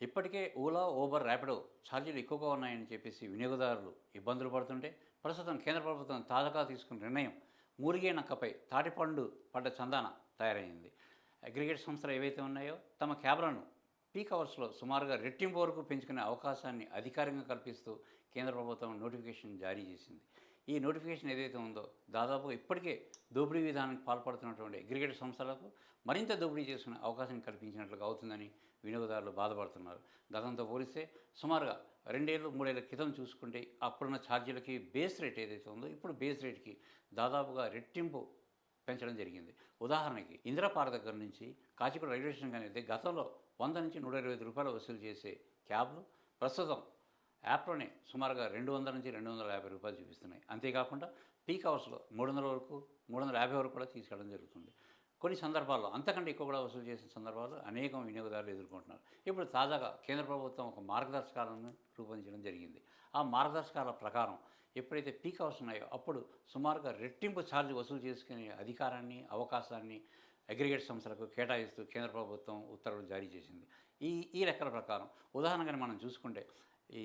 ఇప్పటికే ఓలా ఓబర్ ర్యాపిడో ఛార్జీలు ఎక్కువగా ఉన్నాయని చెప్పేసి వినియోగదారులు ఇబ్బందులు పడుతుంటే ప్రస్తుతం కేంద్ర ప్రభుత్వం తాజాగా తీసుకున్న నిర్ణయం మూలిగే నక్కపై తాటిపండు పడ్డ చందాన తయారైంది. అగ్రిగేట్ సంస్థలు ఏవైతే ఉన్నాయో తమ క్యాబ్లను పీక్ అవర్స్లో సుమారుగా రెట్టింపు వరకు పెంచుకునే అవకాశాన్ని అధికారికంగా కల్పిస్తూ కేంద్ర ప్రభుత్వం నోటిఫికేషన్ జారీ చేసింది. ఈ నోటిఫికేషన్ ఏదైతే ఉందో దాదాపు ఇప్పటికే దోపిడీ విధానానికి పాల్పడుతున్నటువంటి అగ్రిగేట్ సంస్థలకు మరింత దోపిడీ చేసుకునే అవకాశం కల్పించినట్లుగా అవుతుందని వినియోగదారులు బాధపడుతున్నారు. గతంతో పోలిస్తే సుమారుగా రెండేళ్ళు మూడేళ్ళ క్రితం చూసుకుంటే అప్పుడున్న ఛార్జీలకి బేస్ రేట్ ఏదైతే ఉందో ఇప్పుడు బేస్ రేట్కి దాదాపుగా రెట్టింపు పెంచడం జరిగింది. ఉదాహరణకి ఇందిరాపార దగ్గర నుంచి కాచిగూడ రైల్వే స్టేషన్ కానీ అయితే గతంలో వంద నుంచి నూట ఇరవై ఐదు రూపాయలు వసూలు చేసే క్యాబ్లు ప్రస్తుతం యాప్లోనే సుమారుగా రెండు వందల నుంచి రెండు వందల యాభై రూపాయలు చూపిస్తున్నాయి. అంతేకాకుండా పీక్ అవర్స్లో మూడు వందల వరకు మూడు వందల యాభై వరకు కూడా తీసుకెళ్ళడం జరుగుతుంది. కొన్ని సందర్భాల్లో అంతకంటే ఎక్కువ కూడా వసూలు చేసిన సందర్భాలు అనేక వినియోగదారులు ఎదుర్కొంటున్నారు. ఇప్పుడు తాజాగా కేంద్ర ప్రభుత్వం ఒక మార్గదర్శకాలను రూపొందించడం జరిగింది. ఆ మార్గదర్శకాల ప్రకారం ఎప్పుడైతే పీక్ అవర్స్ ఉన్నాయో అప్పుడు సుమారుగా రెట్టింపు ఛార్జ్ వసూలు చేసుకునే అధికారాన్ని అవకాశాన్ని అగ్రిగేట్ సంస్థలకు కేటాయిస్తూ కేంద్ర ప్రభుత్వం ఉత్తర్వులు జారీ చేసింది. ఈ ఈ లెక్కల ప్రకారం ఉదాహరణగా మనం చూసుకుంటే ఈ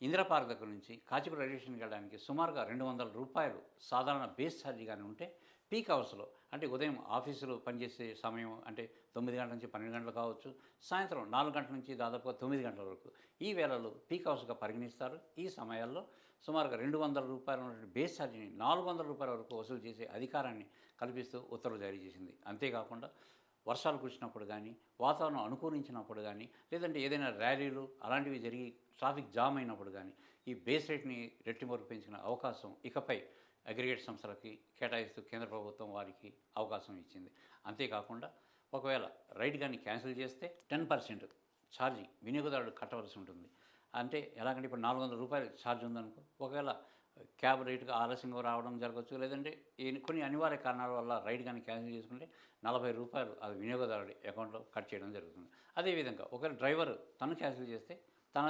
ఇందిరాపార్క్ దగ్గర నుంచి కాచిగూడ రైల్వే స్టేషన్కి వెళ్ళడానికి సుమారుగా రెండు వందల రూపాయలు సాధారణ బేస్ ఛార్జీగానే ఉంటే పీక్ అవర్స్లో అంటే ఉదయం ఆఫీసులో పనిచేసే సమయం అంటే తొమ్మిది గంటల నుంచి పన్నెండు గంటలు కావచ్చు సాయంత్రం నాలుగు గంటల నుంచి దాదాపుగా తొమ్మిది గంటల వరకు. ఈ వేళలు పీక్ అవర్స్గా పరిగణిస్తారు. ఈ సమయాల్లో సుమారుగా రెండు వందల రూపాయల బేస్ ఛార్జీని నాలుగు వందల రూపాయల వరకు వసూలు చేసే అధికారాన్ని కల్పిస్తూ ఉత్తర్వులు జారీ చేసింది. అంతేకాకుండా వర్షాలు కురిసినప్పుడు కానీ వాతావరణం అనుకూలించినప్పుడు కానీ లేదంటే ఏదైనా ర్యాలీలు అలాంటివి జరిగి ట్రాఫిక్ జామ్ అయినప్పుడు కానీ ఈ బేస్ రేట్ని రెట్టింపు వరకు పెంచుకునే అవకాశం ఇకపై అగ్రిగేట్ సంస్థలకి కేటాయిస్తూ కేంద్ర ప్రభుత్వం వారికి అవకాశం ఇచ్చింది. అంతేకాకుండా ఒకవేళ రైడ్ కానీ క్యాన్సిల్ చేస్తే టెన్ పర్సెంట్ ఛార్జింగ్ వినియోగదారుడు కట్టవలసి ఉంటుంది. అంటే ఎలాగంటే ఇప్పుడు నాలుగు వందల రూపాయలు ఛార్జ్ ఉందనుకో ఒకవేళ క్యాబ్ రేటుగా ఆలస్యంగా రావడం జరగచ్చు లేదంటే కొన్ని అనివార్య కారణాల వల్ల రైడ్ కానీ క్యాన్సిల్ చేసుకుంటే నలభై రూపాయలు అది వినియోగదారుడి అకౌంట్లో కట్ చేయడం జరుగుతుంది. అదేవిధంగా ఒకవేళ డ్రైవర్ తను క్యాన్సిల్ చేస్తే తన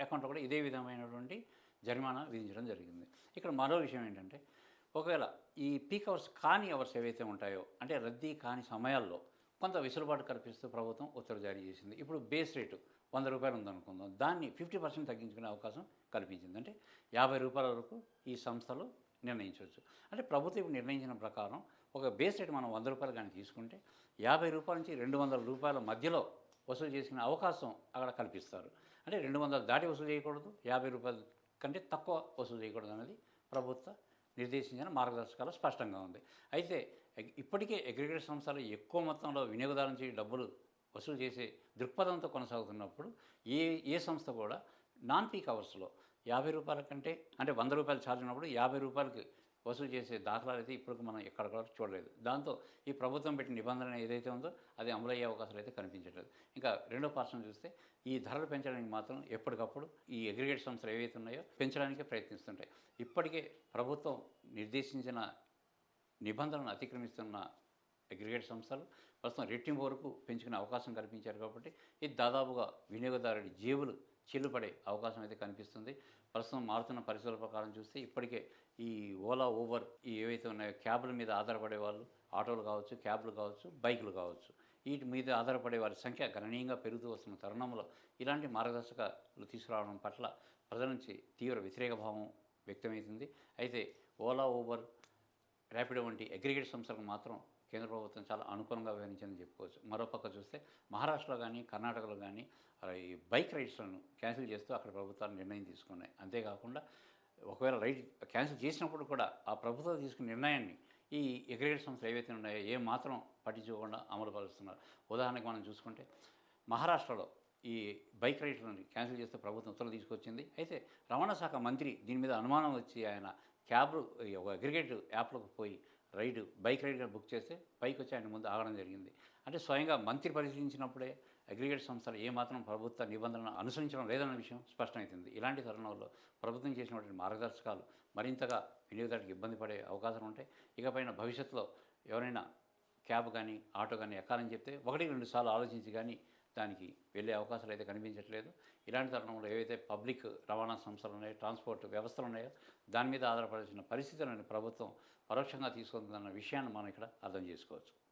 అకౌంట్లో కూడా ఇదే విధమైనటువంటి జరిమానా విధించడం జరిగింది. ఇక్కడ మరో విషయం ఏంటంటే ఒకవేళ ఈ పీక్ అవర్స్ కాని అవర్స్ ఏవైతే ఉంటాయో అంటే రద్దీ కాని సమయాల్లో కొంత వెసులుబాటు కల్పిస్తూ ప్రభుత్వం ఉత్తర్వు జారీ చేసింది. ఇప్పుడు బేస్ రేటు వంద రూపాయలు ఉందనుకుందాం. దాన్ని ఫిఫ్టీ పర్సెంట్ తగ్గించుకునే అవకాశం కల్పించింది. అంటే యాభై రూపాయల వరకు ఈ సంస్థలు నిర్ణయించవచ్చు. అంటే ప్రభుత్వం ఇప్పుడు నిర్ణయించిన ప్రకారం ఒక బేస్ రేట్ మనం వంద రూపాయలు కానీ తీసుకుంటే యాభై రూపాయల నుంచి రెండు వందల రూపాయల మధ్యలో వసూలు చేసుకునే అవకాశం అక్కడ కల్పిస్తారు. అంటే రెండు వందలు దాటి వసూలు చేయకూడదు. యాభై రూపాయల కంటే తక్కువ వసూలు చేయకూడదు అనేది ప్రభుత్వ నిర్దేశించిన మార్గదర్శకాలు స్పష్టంగా ఉంది. అయితే ఇప్పటికే అగ్రిగేట్ సంస్థలు ఎక్కువ మొత్తంలో వినియోగదారు నుంచి డబ్బులు వసూలు చేసే దృక్పథంతో కొనసాగుతున్నప్పుడు ఏ ఏ సంస్థ కూడా నాన్ పీక్ అవర్స్లో యాభై రూపాయల కంటే అంటే వంద రూపాయలు ఛార్జ్ ఉన్నప్పుడు యాభై రూపాయలకి వసూలు చేసే దాఖలాలు అయితే ఇప్పటికి మనం ఎక్కడ కూడా చూడలేదు. దాంతో ఈ ప్రభుత్వం పెట్టిన నిబంధన ఏదైతే ఉందో అది అమలయ్యే అవకాశాలు అయితే కనిపించట్లేదు. ఇంకా రెండో పార్శ్వం చూస్తే ఈ ధరలు పెంచడానికి మాత్రం ఎప్పటికప్పుడు ఈ అగ్రిగేట్ సంస్థలు ఏవైతే ఉన్నాయో పెంచడానికే ప్రయత్నిస్తుంటాయి. ఇప్పటికే ప్రభుత్వం నిర్దేశించిన నిబంధనలను అతిక్రమిస్తున్న అగ్రిగేట్ సంస్థలు ప్రస్తుతం రెట్టింపు వరకు పెంచుకునే అవకాశం కల్పించారు కాబట్టి ఇది దాదాపుగా వినియోగదారుడి జేబులు చిల్లుపడే అవకాశం అయితే కనిపిస్తుంది. ప్రస్తుతం మారుతున్న పరిస్థితుల ప్రకారం చూస్తే ఇప్పటికే ఈ ఓలా ఊబర్ ఈ ఏవైతే ఉన్నాయో క్యాబ్ల మీద ఆధారపడే వాళ్ళు ఆటోలు కావచ్చు క్యాబ్లు కావచ్చు బైకులు కావచ్చు వీటి మీద ఆధారపడే వారి సంఖ్య గణనీయంగా పెరుగుతూ వస్తున్న తరుణంలో ఇలాంటి మార్గదర్శకాలు తీసుకురావడం పట్ల ప్రజల నుంచి తీవ్ర వ్యతిరేక భావం వ్యక్తమవుతుంది. అయితే ఓలా ఊబర్ ర్యాపిడో వంటి అగ్రిగేట్ సంస్థలకు మాత్రం కేంద్ర ప్రభుత్వం చాలా అనుకూలంగా వ్యవహరించిందని చెప్పుకోవచ్చు. మరోపక్క చూస్తే మహారాష్ట్రలో కానీ కర్ణాటకలో కానీ ఈ బైక్ రైడ్స్లను క్యాన్సిల్ చేస్తూ అక్కడ ప్రభుత్వాలు నిర్ణయం తీసుకున్నాయి. అంతేకాకుండా ఒకవేళ రైడ్ క్యాన్సిల్ చేసినప్పుడు కూడా ఆ ప్రభుత్వం తీసుకున్న నిర్ణయాన్ని ఈ ఎగ్రిగేట్ సంస్థలు ఏవైతే ఉన్నాయో ఏ మాత్రం పట్టించుకోకుండా అమలు పరుస్తున్నారు. ఉదాహరణకు మనం చూసుకుంటే మహారాష్ట్రలో ఈ బైక్ రైడ్లను క్యాన్సిల్ చేస్తే ప్రభుత్వం ఉత్తర్వులు తీసుకొచ్చింది. అయితే రవాణా శాఖ మంత్రి దీని మీద అనుమానం వచ్చి ఆయన క్యాబ్ ఈ ఒక అగ్రిగేట్ యాప్లకు పోయి రైడ్ బైక్ రైడ్ బుక్ చేస్తే పైకి వచ్చి ఆయన ముందు ఆగడం జరిగింది. అంటే స్వయంగా మంత్రి పరిశీలించినప్పుడే అగ్రిగేట్ సంస్థలు ఏమాత్రం ప్రభుత్వ నిబంధనలను అనుసరించడం లేదన్న విషయం స్పష్టమవుతుంది ఇలాంటి తరుణంలో ప్రభుత్వం చేసినటువంటి మార్గదర్శకాలు మరింతగా వినియోగదారుడికి ఇబ్బంది పడే అవకాశం ఉంటాయి ఇకపైన భవిష్యత్తులో ఎవరైనా క్యాబ్ కానీ ఆటో కానీ ఎక్కాలని చెప్తే ఒకటి రెండు సార్లు ఆలోచించి కానీ దానికి వెళ్ళే అవకాశాలు అయితే కనిపించట్లేదు. ఇలాంటి తరుణంలో ఏవైతే పబ్లిక్ రవాణా సంస్థలు ఉన్నాయో ట్రాన్స్పోర్ట్ వ్యవస్థలు ఉన్నాయో దాని మీద ఆధారపడాల్సిన పరిస్థితులను ప్రభుత్వం పరోక్షంగా తీసుకుంటుందన్న విషయాన్ని మనం ఇక్కడ అర్థం చేసుకోవచ్చు.